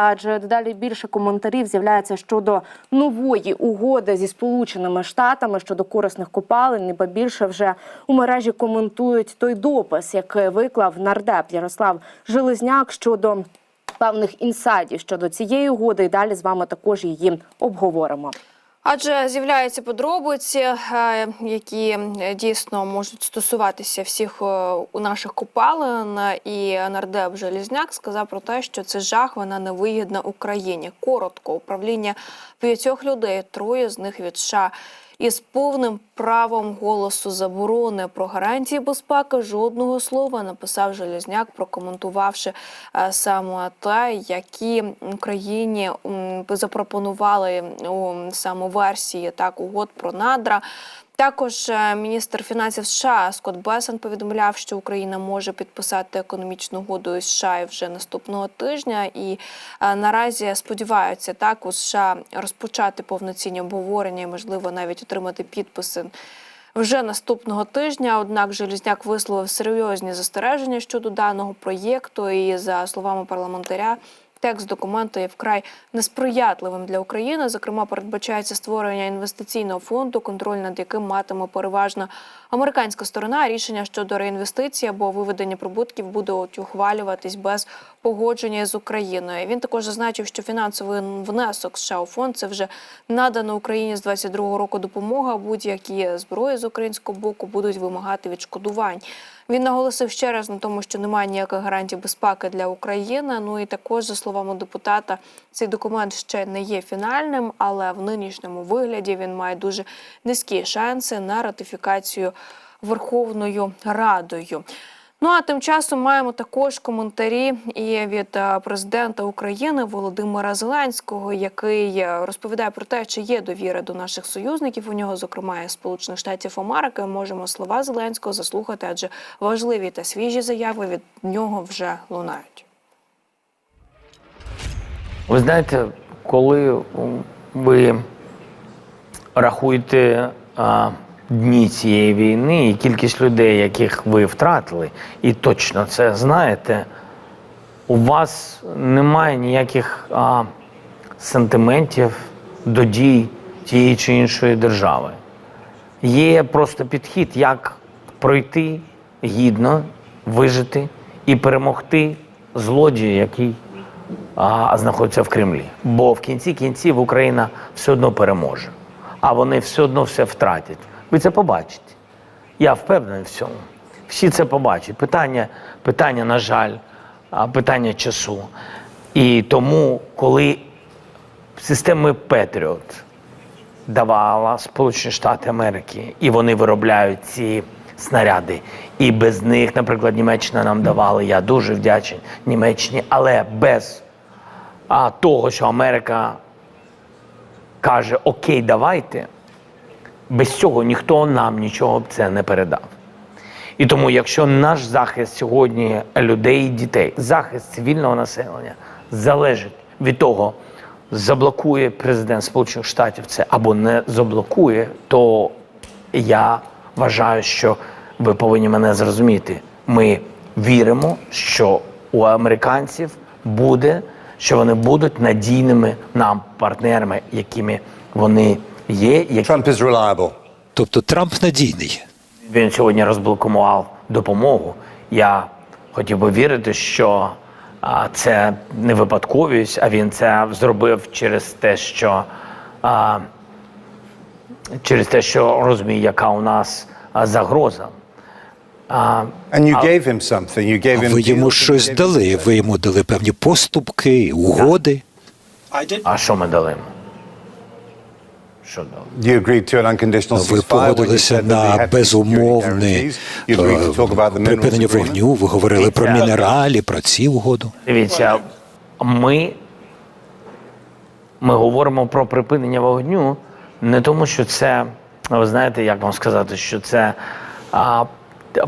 Адже дедалі більше коментарів з'являється щодо нової угоди зі сполученими штатами щодо корисних копалин. Ба більше вже у мережі коментують той допис, який виклав нардеп Ярослав Железняк щодо певних інсайдів щодо цієї угоди. І далі з вами також її обговоримо. Адже з'являються подробиці, е, які е, дійсно можуть стосуватися всіх е, у наших купалин. І нардеп Желізняк сказав про те, що це жах, вона невигідна Україні. Коротко управління п'ятьох людей, троє з них від США. Із повним правом голосу заборони про гарантії безпеки жодного слова написав Железняк, прокоментувавши е, саме те, які Україні запропонували у саме версії так угод про надра. Також е, міністр фінансів США Скотт Бесен повідомляв, що Україна може підписати економічну угоду із США вже наступного тижня, і е, наразі сподіваються так у США розпочати повноцінні обговорення і можливо навіть отримати підписи. Вже наступного тижня, однак, Желізняк висловив серйозні застереження щодо даного проєкту. І за словами парламентаря, текст документу є вкрай несприятливим для України. Зокрема, передбачається створення інвестиційного фонду, контроль над яким матиме переважно американська сторона. Рішення щодо реінвестицій або виведення прибутків будуть ухвалюватись без погодження з Україною. Він також зазначив, що фінансовий внесок США у фонд це вже надана Україні з 22-го року допомога. Будь-які зброї з українського боку будуть вимагати відшкодувань. Він наголосив ще раз на тому, що немає ніяких гарантій безпеки для України. Ну і також, за словами депутата, цей документ ще не є фінальним, але в нинішньому вигляді він має дуже низькі шанси на ратифікацію Верховною Радою. Ну а тим часом маємо також коментарі і від е, президента України Володимира Зеленського, який е, розповідає про те, чи є довіра до наших союзників. У нього, зокрема, і Сполучених Штатів Америки. Можемо слова Зеленського заслухати, адже важливі та свіжі заяви від нього вже лунають. Ви знаєте, коли ви рахуєте а, дні цієї війни і кількість людей, яких ви втратили, і точно це знаєте, у вас немає ніяких а, сантиментів до дій тієї чи іншої держави. Є просто підхід, як пройти гідно, вижити і перемогти злодія, який а, знаходиться в Кремлі. Бо в кінці кінців Україна все одно переможе, а вони все одно все втратять. Ви це побачите. Я впевнений в цьому. Всі це побачать. Питання, питання, на жаль, питання часу. І тому, коли системи Петріот давала Сполучені Штати Америки, і вони виробляють ці снаряди. І без них, наприклад, Німеччина нам давала. Я дуже вдячний Німеччині, але без а, того, що Америка каже Окей, давайте, без цього ніхто нам нічого б це не передав. І тому, якщо наш захист сьогодні людей і дітей, захист цивільного населення залежить від того, заблокує президент Сполучених Штатів це або не заблокує, то я вважаю, що ви повинні мене зрозуміти. Ми віримо, що у американців буде, що вони будуть надійними нам партнерами, якими вони є, які Trump is reliable. Тобто Трамп надійний. він сьогодні розблокував допомогу. Я хотів би вірити, що а, це не випадковість, а він це зробив через те, що а, через те, що розуміє, яка у нас а, загроза. А, And you gave him something. You gave him Ви йому щось дали. Ви йому дали певні поступки, угоди. а що ми дали? йому? Що дали? You agreed to an unconditional Ви погодилися на безумовне guarantees. You agreed to talk about the minerals припинення вогню. Ви говорили про мінералі, про ці угоду. Дивіться, ми, ми говоримо про припинення вогню не тому, що це, ви знаєте, як вам сказати, що це а,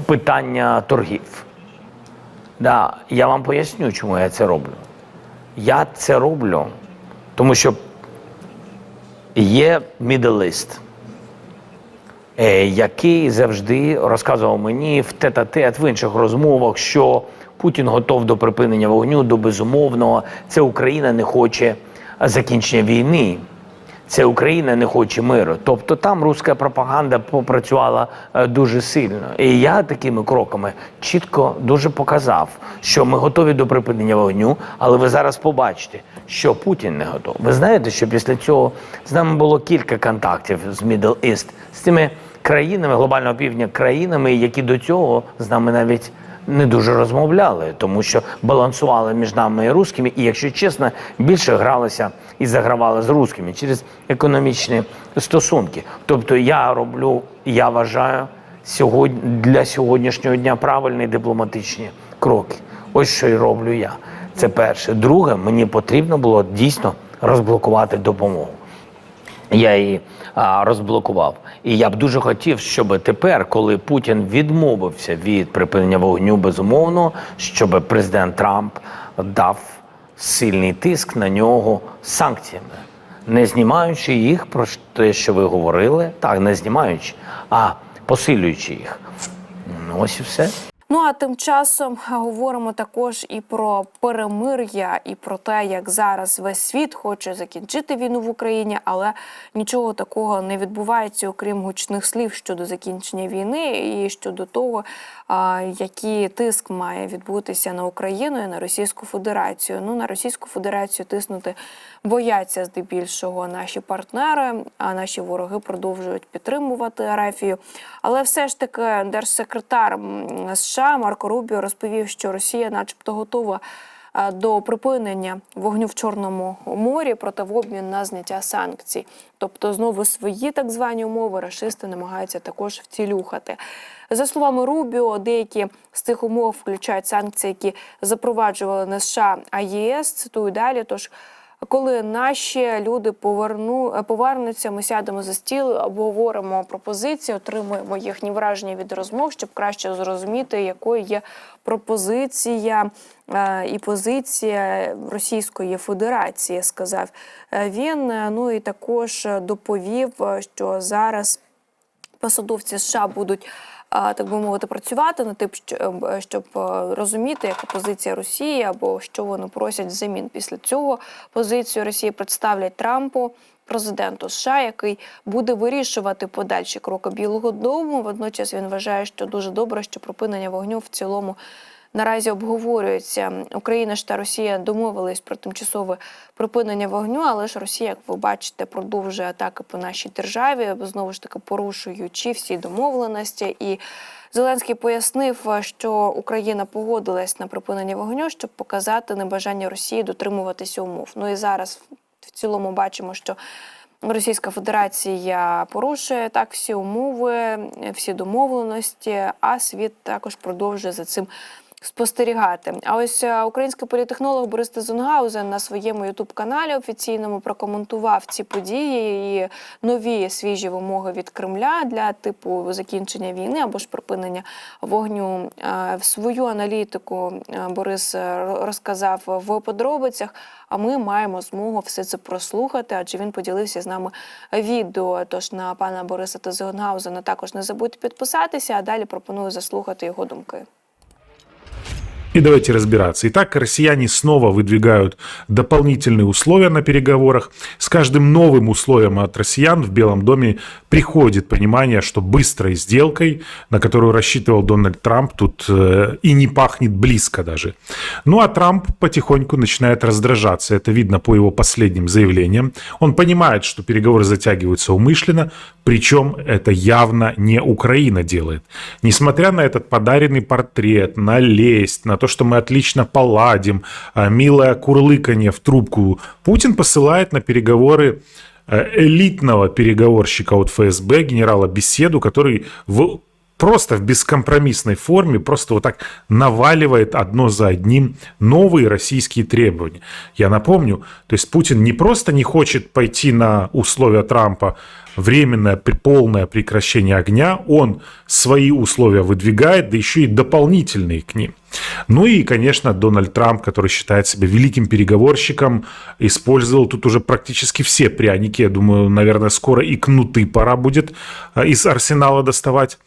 питання торгів. Да, я вам поясню, чому я це роблю. Я це роблю, тому що є міделист, який завжди розказував мені в тет-а-тет, в інших розмовах, що Путін готов до припинення вогню, до безумовного. Це Україна не хоче закінчення війни. Це Україна не хоче миру. Тобто там руська пропаганда попрацювала е, дуже сильно. І я такими кроками чітко дуже показав, що ми готові до припинення вогню, але ви зараз побачите, що Путін не готов. Ви знаєте, що після цього з нами було кілька контактів з Middle East, з тими країнами глобального півдня, країнами, які до цього з нами навіть не дуже розмовляли, тому що балансували між нами і русскими, і, якщо чесно, більше гралися і загравали з русскими через економічні стосунки. Тобто я роблю, я вважаю сьогодні для сьогоднішнього дня правильні дипломатичні кроки. Ось що й роблю я. Це перше. Друге, мені потрібно було дійсно розблокувати допомогу. Я її а, розблокував. І я б дуже хотів, щоб тепер, коли Путін відмовився від припинення вогню, безумовно, щоб президент Трамп дав сильний тиск на нього санкціями, не знімаючи їх про те, що ви говорили, так, не знімаючи, а посилюючи їх. Ну, ось і все. Ну а тим часом говоримо також і про перемир'я, і про те, як зараз весь світ хоче закінчити війну в Україні, але нічого такого не відбувається, окрім гучних слів щодо закінчення війни і щодо того, який тиск має відбутися на Україну і на Російську Федерацію. Ну на Російську Федерацію тиснути бояться здебільшого наші партнери, а наші вороги продовжують підтримувати Арафію. Але все ж таки держсекретар США Марко Рубіо розповів, що Росія, начебто, готова е, до припинення вогню в Чорному морі проти в обмін на зняття санкцій. Тобто, знову свої так звані умови рашисти намагаються також втілюхати. За словами Рубіо, деякі з цих умов включають санкції, які запроваджували не США, а ЄС. Цитую далі. Тож коли наші люди поверну, повернуться, ми сядемо за стіл, обговоримо пропозиції, отримуємо їхні враження від розмов, щоб краще зрозуміти, якою є пропозиція е, і позиція Російської Федерації, сказав е, він. Ну і також доповів, е, що зараз посадовці США будуть. Так би мовити, працювати над тим, що- е, щоб е, розуміти, яка позиція Росії або що вони просять взамін. Після цього позицію Росії представлять Трампу, президенту США, який буде вирішувати подальші кроки Білого Дому. Водночас він вважає, що дуже добре, що припинення вогню в цілому наразі обговорюється. Україна ж та Росія домовились про тимчасове припинення вогню, але ж Росія, як ви бачите, продовжує атаки по нашій державі, знову ж таки порушуючи всі домовленості. І Зеленський пояснив, що Україна погодилась на припинення вогню, щоб показати небажання Росії дотримуватися умов. Ну і зараз в цілому бачимо, що Російська Федерація порушує так всі умови, всі домовленості, а світ також продовжує за цим спостерігати. А ось е, український політехнолог Борис Тезунгаузен на своєму ютуб-каналі офіційному прокоментував ці події і нові свіжі вимоги від Кремля для типу закінчення війни або ж припинення вогню. Е, В свою аналітику е, Борис розказав в подробицях. А ми маємо змогу все це прослухати, адже він поділився з нами відео. Тож на пана Бориса Тезенгаузена також не забудьте підписатися, а далі пропоную заслухати його думки. И давайте разбираться. Итак, россияне снова выдвигают дополнительные условия на переговорах. С каждым новым условием от россиян в Белом доме приходит понимание, что быстрой сделкой, на которую рассчитывал Дональд Трамп, тут э, и не пахнет близко даже. Ну а Трамп потихоньку начинает раздражаться. Это видно по его последним заявлениям. Он понимает, что переговоры затягиваются умышленно, причем это явно не Украина делает. Несмотря на этот подаренный портрет, на лесть, на то, что мы отлично поладим, а, милое курлыканье в трубку, Путин посылает на переговоры э, элитного переговорщика от ФСБ, генерала Беседу, который в просто в бескомпромиссной форме, просто вот так наваливает одно за одним новые российские требования. Я напомню, то есть Путин не просто не хочет пойти на условия Трампа, временное полное прекращение огня, он свои условия выдвигает, да еще и дополнительные к ним. Ну и, конечно, Дональд Трамп, который считает себя великим переговорщиком, использовал тут уже практически все пряники. Я думаю, наверное, скоро и кнуты пора будет э, из арсенала доставать.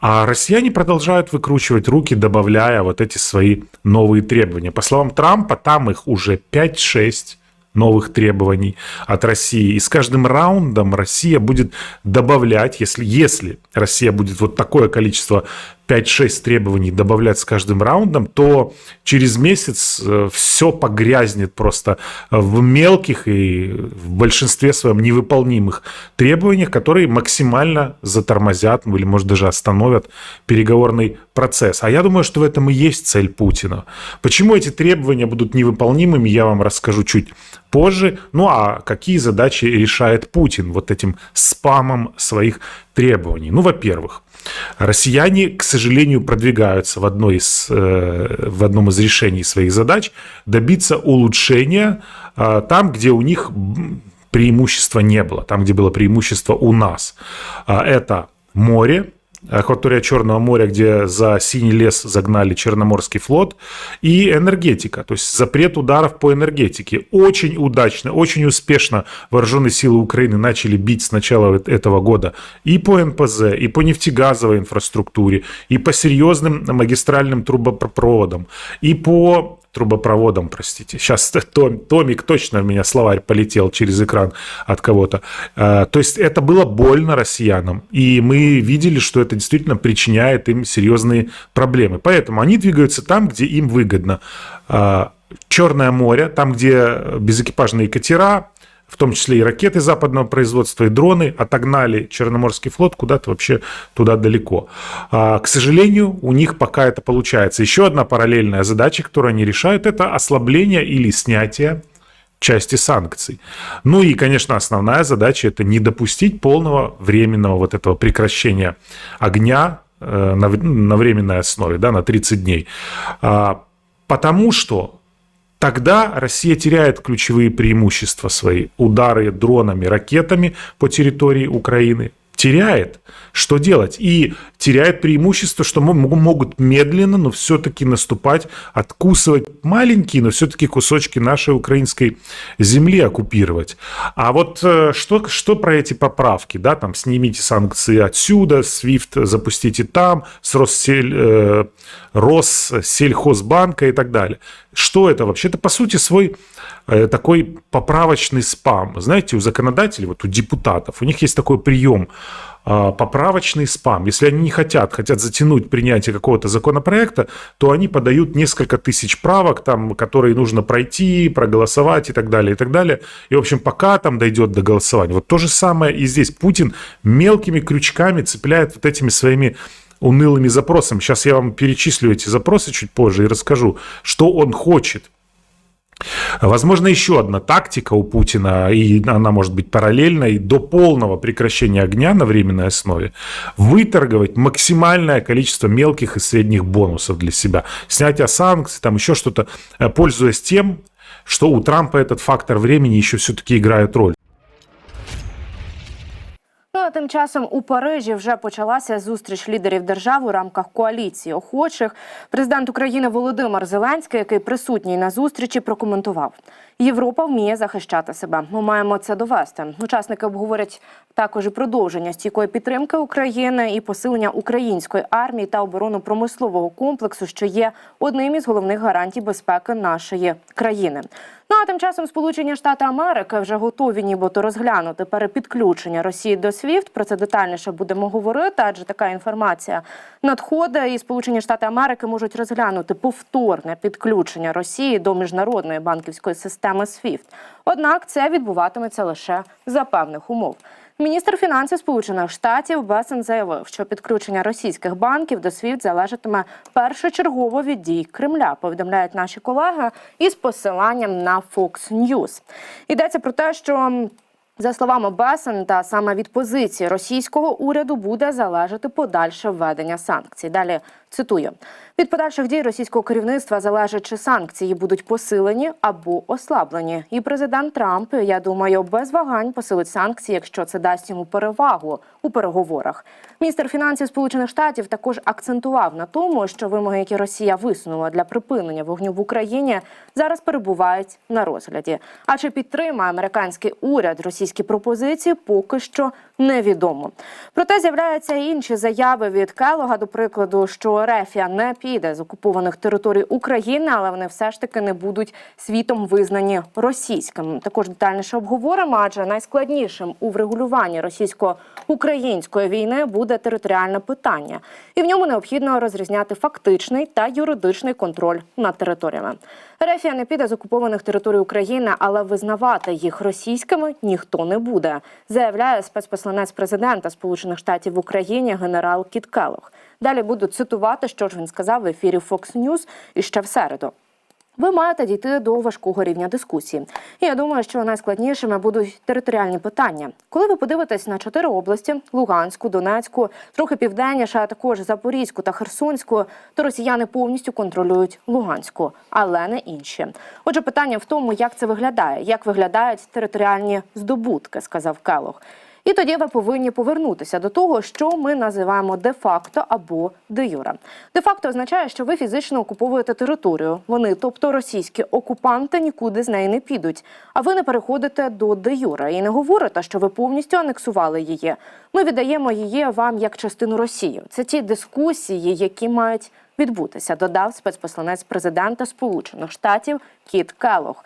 А россияне продолжают выкручивать руки, добавляя вот эти свои новые требования. По словам Трампа, там их уже 5-6 новых требований от России. И с каждым раундом Россия будет добавлять, если, если Россия будет вот такое количество 5-6 требований добавлять с каждым раундом, то через месяц все погрязнет просто в мелких и в большинстве своем невыполнимых требованиях, которые максимально затормозят или, может, даже остановят переговорный процесс. А я думаю, что в этом и есть цель Путина. Почему эти требования будут невыполнимыми, я вам расскажу чуть позже. Ну а какие задачи решает Путин вот этим спамом своих требований? Ну, во-первых, Россияне, к сожалению, продвигаются в, одной из, э, в одном из решений своих задач добиться улучшения э, там, где у них преимущества не было, там, где было преимущество у нас. А Это море, акватория Черного моря, где за синий лес загнали Черноморский флот, и энергетика, то есть запрет ударов по энергетике. Очень удачно, очень успешно вооруженные силы Украины начали бить с начала этого года и по НПЗ, и по нефтегазовой инфраструктуре, и по серьезным магистральным трубопроводам, и по трубопроводом, простите. Сейчас Том, Томик точно в меня словарь полетел через экран от кого-то. А, То есть это было больно россиянам. И мы видели, что это действительно причиняет им серьезные проблемы. Поэтому они двигаются там, где им выгодно. А, Черное море, там, где безэкипажные катера, в том числе и ракеты западного производства, и дроны, отогнали Черноморский флот куда-то вообще туда далеко. А, К сожалению, у них пока это получается. Еще одна параллельная задача, которую они решают, это ослабление или снятие части санкций. Ну и, конечно, основная задача – это не допустить полного временного вот этого прекращения огня э, на, временной основе, да, на 30 дней. А, Потому что Тогда Россия теряет ключевые преимущества свои. Удары дронами, ракетами по территории Украины. Теряет. Что делать? И теряет преимущество, что мо- могут медленно, но все-таки наступать, откусывать маленькие, но все-таки кусочки нашей украинской земли оккупировать. А вот э, что, что про эти поправки? Да, там снимите санкции отсюда, SWIFT запустите там, с Россель, э, Россельхозбанка и так далее. Что это вообще? Это, по сути, свой такой поправочный спам. Знаете, у законодателей, вот у депутатов, у них есть такой прием э, поправочный спам. Если они не хотят, хотят затянуть принятие какого-то законопроекта, то они подают несколько тысяч правок, там, которые нужно пройти, проголосовать и так далее, и так далее. И, в общем, пока там дойдет до голосования. Вот то же самое и здесь. Путин мелкими крючками цепляет вот этими своими унылыми запросами. Сейчас я вам перечислю эти запросы чуть позже и расскажу, что он хочет. Возможно, еще одна тактика у Путина, и она может быть параллельной, до полного прекращения огня на временной основе, выторговать максимальное количество мелких и средних бонусов для себя. Снятие санкций, там еще что-то, э, пользуясь тем, что у Трампа этот фактор времени еще все-таки играет роль. Тим часом у Парижі вже почалася зустріч лідерів держав у рамках коаліції охочих. Президент України Володимир Зеленський, який присутній на зустрічі, прокоментував: Європа вміє захищати себе. Ми маємо це довести. Учасники обговорять також і продовження стійкої підтримки України і посилення української армії та оборону промислового комплексу, що є одним із головних гарантій безпеки нашої країни. Ну а тим часом Сполучені Штати Америки вже готові нібито розглянути перепідключення Росії до SWIFT. Про це детальніше будемо говорити, адже така інформація надходить. І Сполучені Штати Америки можуть розглянути повторне підключення Росії до міжнародної банківської системи SWIFT. Однак це відбуватиметься лише за певних умов. Міністр фінансів Сполучених Штатів Бесен заявив, що підключення російських банків до SWIFT залежатиме першочергово від дій Кремля. Повідомляють наші колеги із посиланням на Fox News. Йдеться про те, що за словами Бесен, та саме від позиції російського уряду буде залежати подальше введення санкцій. Далі Цитую: від подальших дій російського керівництва залежить, чи санкції будуть посилені або ослаблені. І президент Трамп, я думаю, без вагань посилить санкції, якщо це дасть йому перевагу у переговорах. Міністр фінансів Сполучених Штатів також акцентував на тому, що вимоги, які Росія висунула для припинення вогню в Україні, зараз перебувають на розгляді. А чи підтримає американський уряд російські пропозиції, поки що невідомо. Проте з'являються інші заяви від Келога, до прикладу, що Рефія не піде з окупованих територій України, але вони все ж таки не будуть світом визнані російськими. Також детальніше обговоримо, адже найскладнішим у врегулюванні російсько-української війни буде територіальне питання, і в ньому необхідно розрізняти фактичний та юридичний контроль над територіями. Рефія не піде з окупованих територій України, але визнавати їх російськими ніхто не буде, заявляє спецпосланець президента Сполучених Штатів в Україні генерал Кіт Келлог. Далі буду цитувати, що ж він сказав в ефірі Fox News іще в середу. Ви маєте дійти до важкого рівня дискусії. І я думаю, що найскладнішими будуть територіальні питання. Коли ви подивитесь на чотири області: Луганську, Донецьку, трохи південніше, а також Запорізьку та Херсонську, то росіяни повністю контролюють Луганську, але не інші. Отже, питання в тому, як це виглядає, як виглядають територіальні здобутки, сказав Келох. І тоді ви повинні повернутися до того, що ми називаємо де-факто або де-юре. Де-факто означає, що ви фізично окуповуєте територію. Вони, тобто російські окупанти, нікуди з неї не підуть. А ви не переходите до де-юре і не говорите, що ви повністю анексували її. Ми віддаємо її вам як частину Росії. Це ті дискусії, які мають відбутися, додав спецпосланець президента Сполучених Штатів Кіт Келох.